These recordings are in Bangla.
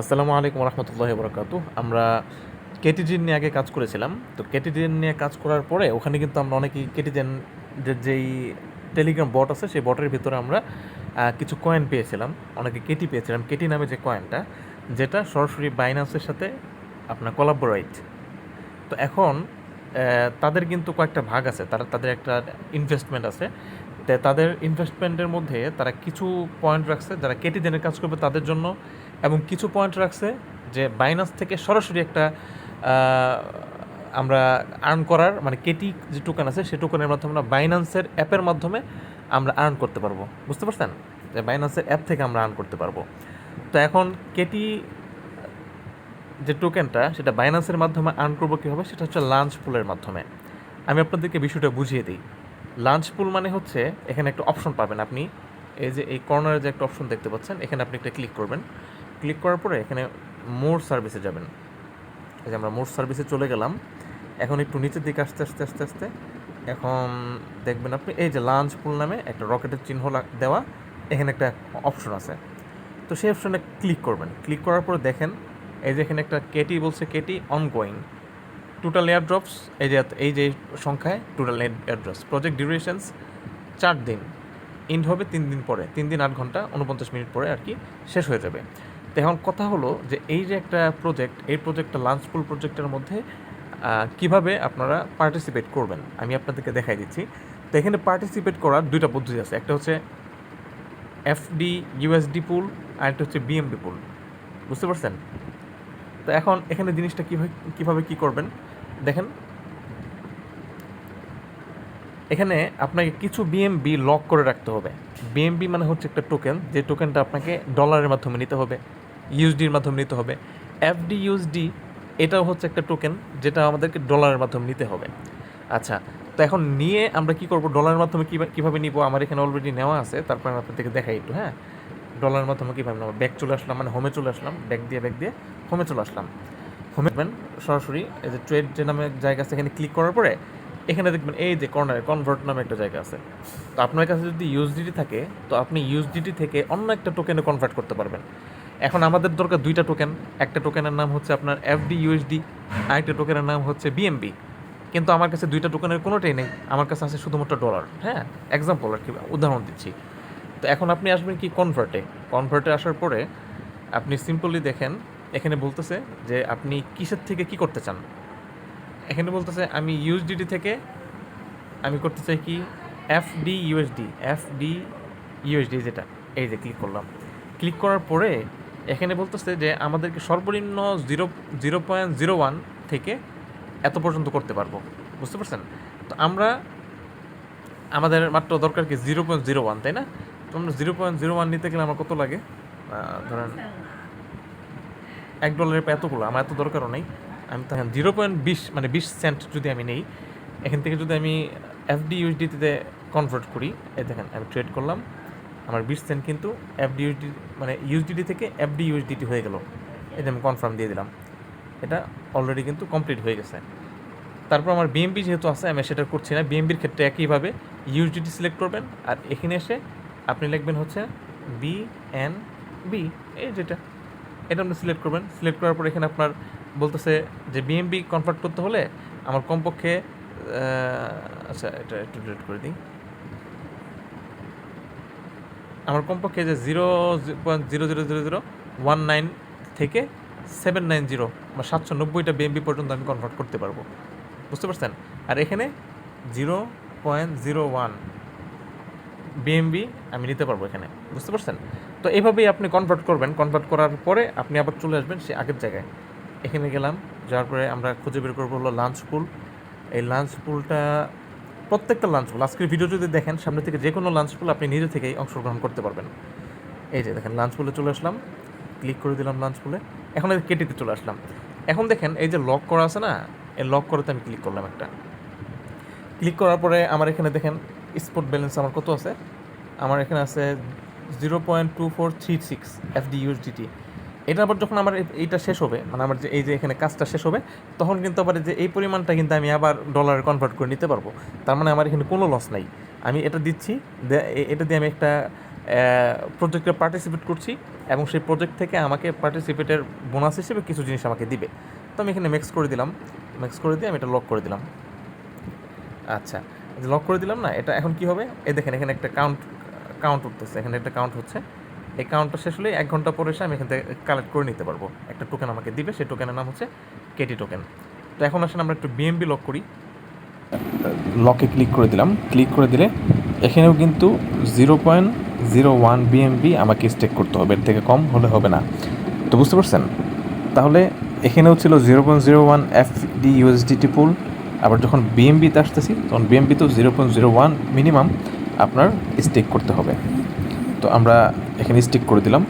আসসালামু আলাইকুম রহমতুল্লাহ বরকাতু আমরা কেটিজেন নিয়ে আগে কাজ করেছিলাম। তো কেটিজেন নিয়ে কাজ করার পরে ওখানে কিন্তু আমরা অনেকেই কেটিজেন যেই টেলিগ্রাম বট আছে, সেই বটের ভিতরে আমরা কিছু কয়েন পেয়েছিলাম। অনেকে কেটি পেয়েছিলাম। কেটি নামে যে কয়েনটা যেটা সরাসরি বাইন্যান্সের সাথে আপনার কোলাবোরেট তো এখন তাদের কিন্তু কয়েকটা ভাগ আছে। তারা, তাদের একটা ইনভেস্টমেন্ট আছে। তাদের ইনভেস্টমেন্টের মধ্যে তারা কিছু পয়েন্ট রাখছে। যারা কেটি জেনের কাজ করবে তাদের জন্য এবং কিছু পয়েন্ট রাখছে যে বাইনান্স থেকে সরাসরি একটা আমরা আর্ন করার মানে কেটি যে টোকেন আছে সেই টোকেনের মাধ্যমে আমরা বাইনান্সের অ্যাপের মাধ্যমে আমরা আর্ন করতে পারব। বুঝতে পারছেন? যে বাইনান্সের অ্যাপ থেকে আমরা আর্ন করতে পারব। তো এখন কেটি যে টোকেনটা সেটা বাইনান্সের মাধ্যমে আর্ন করব কীভাবে সেটা হচ্ছে লাঞ্চ পুলের মাধ্যমে। আমি আপনাদেরকে বিষয়টা বুঝিয়ে দিই। লাঞ্চ পুল মানে হচ্ছে, এখানে একটা অপশন পাবেন আপনি। এই যে এই কর্নারে যে একটা অপশন দেখতে পাচ্ছেন, এখানে আপনি একটা ক্লিক করবেন। ক্লিক করার পরে এখানে মোর সার্ভিসে যাবেন। এই যে আমরা মোর সার্ভিসে চলে গেলাম। এখন একটু নিচের দিকে আসতে আসতে, আস্তে আস্তে। এখন দেখবেন আপনি, এই যে লাঞ্চ পুল নামে একটা রকেটের চিহ্ন দেওয়া, এখানে একটা অপশন আছে। তো সেই অপশনে ক্লিক করবেন। ক্লিক করার পরে দেখেন, এই যে এখানে একটা কেটি বলছে, KT ongoing total air drops এই যে এই যে সংখ্যায় total air drops project durations চার দিন। ইন্ড হবে তিন দিন পরে। তিন দিন আট ঘণ্টা উনপঞ্চাশ মিনিট পরে আর কি শেষ হয়ে যাবে। এখন কথা হলো যে এই যে একটা প্রজেক্ট এই প্রজেক্টটা লাঞ্চ পুল প্রজেক্টের মধ্যে কীভাবে আপনারা পার্টিসিপেট করবেন? আমি আপনাদেরকে দেখাই দিচ্ছি। তো এখানে পার্টিসিপেট করার দুইটা পদ্ধতি আছে। একটা হচ্ছে এফডি ইউএসডি পুল আর একটা হচ্ছে বিএমবি পুল বুঝতে পারছেন? তো এখন এখানে জিনিসটা কীভাবে কীভাবে কী করবেন? দেখেন। এখানে আপনাকে কিছু বিএমবি লক করে রাখতে হবে। বিএমবি মানে হচ্ছে একটা টোকেন যে টোকেনটা আপনাকে ডলারের মাধ্যমে নিতে হবে। ইউএসডির মাধ্যমে নিতে হবে। এফডি ইউএসডি এটাও হচ্ছে একটা টোকেন যেটা আমাদেরকে ডলারের মাধ্যমে নিতে হবে। আচ্ছা তো এখন নিয়ে আমরা কি করব? ডলারের মাধ্যমে কীভাবে কীভাবে নিব? আমার এখানে অলরেডি নেওয়া আছে, তারপর আপনাদেরকে দেখাই একটু হ্যাঁ? ডলারের মাধ্যমে কীভাবে নেব? ব্যাগ চলে আসলাম মানে হোমে চলে আসলাম ব্যাগ দিয়ে ব্যাগ দিয়ে হোমে চলে আসলাম। হোমে সরাসরি এই যে ট্রেড যে নামে জায়গা আছে, এখানে ক্লিক করার পরে এখানে দেখবেন এই যে কর্নারে কনভার্ট নামে একটা জায়গা আছে। তো আপনার কাছে যদি ইউএসডিটি থাকে, তো আপনি ইউএসডিটি থেকে অন্য একটা টোকেনে কনভার্ট করতে পারবেন। এখন আমাদের দরকার দুইটা টোকেন একটা টোকেনের নাম হচ্ছে আপনার এফডি ইউএসডি আরেকটা টোকেনের নাম হচ্ছে বিএমবি কিন্তু আমার কাছে দুইটা টোকেনের কোনোটাই নেই, আমার কাছে আছে শুধুমাত্র ডলার হ্যাঁ এক্সাম্পল আর কি, উদাহরণ দিচ্ছি। তো এখন আপনি আসবেন কি কনভার্টে কনভার্টে আসার পরে আপনি সিম্পলি দেখেন, এখানে বলতেছে যে আপনি কিসের থেকে কি করতে চান? এখানে বলতেছে আমি ইউএসডিটি থেকে, আমি করতে চাই কি এফডি ইউএসডি এফডি ইউএসডি যেটা। এই যে ক্লিক করলাম। ক্লিক করার পরে এখানে বলতেছে যে আমাদেরকে সর্বনিম্ন zero zero point zero one থেকে এত পর্যন্ত করতে পারব। বুঝতে পারছেন? তো আমরা আমাদের মাত্র দরকার কি জিরো পয়েন্ট জিরো ওয়ান, তাই না? তো আমরা জিরো পয়েন্ট জিরো ওয়ান নিতে গেলে আমার কত লাগে? ধরেন এক ডলারের এতগুলো আমার এত দরকারও নেই। আমি তখন জিরো পয়েন্ট বিশ মানে বিশ সেন্ট যদি আমি নেই, এখান থেকে যদি আমি এফডি ইউএসডিতে কনভার্ট করি, এই দেখেন, আমি ট্রেড করলাম। আমার বিশ সেন্ট কিন্তু এফডি ইউএসডি মানে ইউএসডিটি থেকে এফডি ইউএসডিটি হয়ে গেল। এটা আমি কনফার্ম দিয়ে দিলাম। এটা অলরেডি কিন্তু কমপ্লিট হয়ে গেছে। তারপর আমার বিএমবি যেহেতু আছে, আমি সেটা করছি না। বিএমবির ক্ষেত্রে একইভাবে ইউএসডিটি সিলেক্ট করবেন আর এখানে এসে আপনি লিখবেন হচ্ছে বি এন বি এই যেটা, এটা আপনি সিলেক্ট করবেন। সিলেক্ট করার পর এখানে আপনার বলতেছে যে বিএমবি কনভার্ট করতে হলে আমার কমপক্ষে আচ্ছা এটা একটু ডিলিট করে দিই। আমার কমপক্ষে যে zero point zero zero zero zero one nine থেকে সেভেন নাইন জিরো বা সাতশো নব্বইটা বিএমবি পর্যন্ত আমি কনভার্ট করতে পারব। বুঝতে পারছেন? আর এখানে zero point zero one BMB আমি নিতে পারব এখানে। বুঝতে পারছেন? তো এইভাবেই আপনি কনভার্ট করবেন। কনভার্ট করার পরে আপনি আবার চলে আসবেন সে আগের জায়গায়। এখানে গেলাম, যাওয়ার পরে আমরা খুঁজে বের করব হলো লাঞ্চ পুল এই লাঞ্চ পুলটা প্রত্যেকটা লাঞ্চ পুল আজকের ভিডিও যদি দেখেন, সামনে থেকে যে কোনো লাঞ্চ পুল আপনি নিজে থেকেই অংশগ্রহণ করতে পারবেন। এই যে দেখেন লাঞ্চ পুলে চলে আসলাম ক্লিক করে দিলাম লাঞ্চ পুলে এখন কেটিতে চলে আসলাম। এখন দেখেন, এই যে লক করা আছে না, এই লক করাতে আমি ক্লিক করলাম একটা। ক্লিক করার পরে আমার এখানে দেখেন স্পট ব্যালেন্স আমার কত আছে? আমার এখানে আছে zero point two four three six FD USDT এটা আবার যখন আমার এইটা শেষ হবে মানে আমার যে এই যে এখানে কাজটা শেষ হবে, তখন কিন্তু আবার যে এই পরিমাণটা কিন্তু আমি আবার ডলারে কনভার্ট করে নিতে পারব। তার মানে আমার এখানে কোনো লস নাই। আমি এটা দিচ্ছি এটা দিয়ে আমি একটা প্রজেক্টে পার্টিসিপেট করছি এবং সেই প্রজেক্ট থেকে আমাকে পার্টিসিপেটের বোনাস হিসেবে কিছু জিনিস আমাকে দিবে। তো আমি এখানে মিক্স করে দিলাম। মিক্স করে দিয়ে আমি এটা লক করে দিলাম। আচ্ছা লক করে দিলাম না? এটা এখন কি হবে? এই দেখেন, এখানে একটা কাউন্ট কাউন্ট উঠতেছে। এখানে একটা কাউন্ট হচ্ছে। এই কাউন্টটা শেষ হলে এক ঘণ্টা পরে এসে আমি এখান থেকে কালেক্ট করে নিতে পারব। একটা টোকেন আমাকে দিবে, সেই টোকেনের নাম হচ্ছে কেটি টোকেন তো এখন আসলে আমরা একটু বিএমবি লক করি। লকে ক্লিক করে দিলাম। ক্লিক করে দিলে এখানেও কিন্তু zero point zero one BMB আমাকে স্টেক করতে হবে। এর থেকে কম হলে হবে না। তো বুঝতে পারছেন? তাহলে এখানেও ছিল zero point zero one F D USDT pool আবার যখন বিএমবিতে আসতেছি, তখন বিএমবিতেও zero point zero one minimum আপনার স্টেক করতে হবে। তো আমরা এখানে স্টিক করে দিলাম।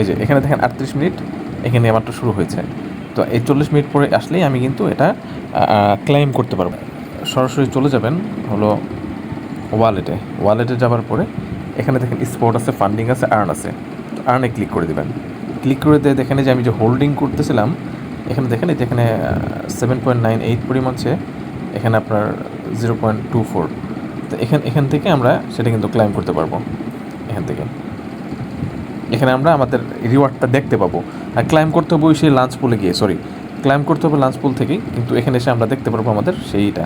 এই যে, এখানে দেখেন আটত্রিশ মিনিট, এখানে আমারটা শুরু হয়েছে। তো এই চল্লিশ মিনিট পরে আসলেই আমি কিন্তু এটা ক্লেম করতে পারব। সরাসরি চলে যাবেন হলো ওয়ালেটে ওয়ালেটে যাওয়ার পরে এখানে দেখেন স্পট আছে ফান্ডিং আছে আর্ন আছে। তো আর্নে ক্লিক করে দিবেন। ক্লিক করে দিয়ে দেখেন যে আমি যে হোল্ডিং করতেছিলাম, এখানে দেখেন এখানে সেভেন পয়েন্ট নাইন এইট পরিমাণ এখানে আপনার জিরো পয়েন্ট টু ফোর তো এখান এখান থেকে আমরা সেটা কিন্তু ক্লাইম করতে পারব। এখান থেকে। এখানে আমরা আমাদের রিওয়ার্ডটা দেখতে পাবো। আর ক্লাইম করতে হবে ওই সেই লাঞ্চ পুলে গিয়ে সরি ক্লাইম করতে হবে লাঞ্চ পুল থেকেই, কিন্তু এখানে এসে আমরা দেখতে পারব আমাদের সেইটা।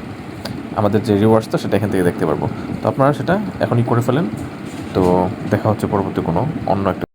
আমাদের যে রিওয়ার্ডসটা সেটা এখান থেকে দেখতে পারব। তো আপনারা সেটা এখনই করে ফেলেন। তো দেখা হচ্ছে পরবর্তী কোনো অন্য একটা